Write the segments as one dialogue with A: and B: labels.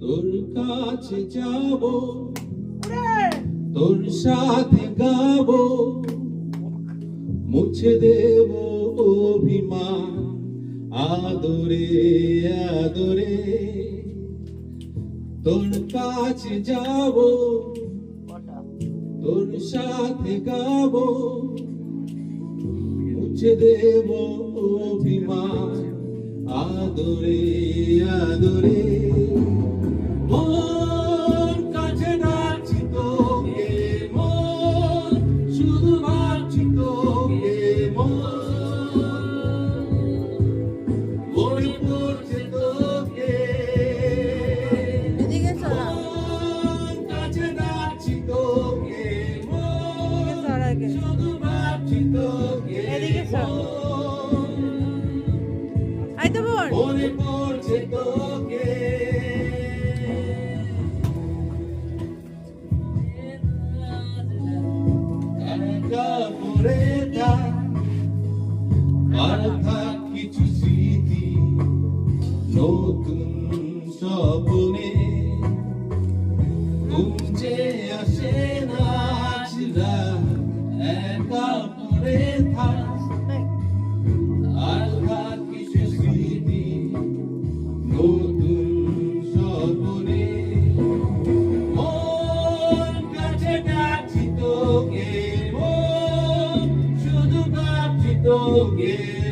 A: তোর কাছে যাব তোর সাথে গাব মুছে দেব অভিমান আদরে আদরে। তোর কাছে যাব তোর সাথে গাব মুছে দেব আদরে আদরে। মন কাছে ডাকছি তোকে মন শুধু ভাবছি তোকে মন। মনে পড়ছে তোকে। মন কাছে ডাকছি তোকে মন শুধু ভাবছি তোকে। মন। থাক কিছু স্মৃতি নতুন স্বপ্নে ঘুমছে আসে না একা পড়ে থাক আর কিছু স্মৃতি নতুন স্বপ্নে কাছে ডাকছি তোকে, মন শুধু কাছে তোকে।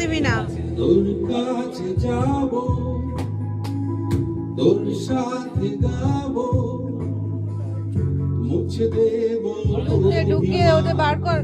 B: দিবি না।
A: তোর কাছে যাব তোর সাথে গাব মুছে দেব
B: ঢুকে ঢুকিয়ে ওদের বার কর।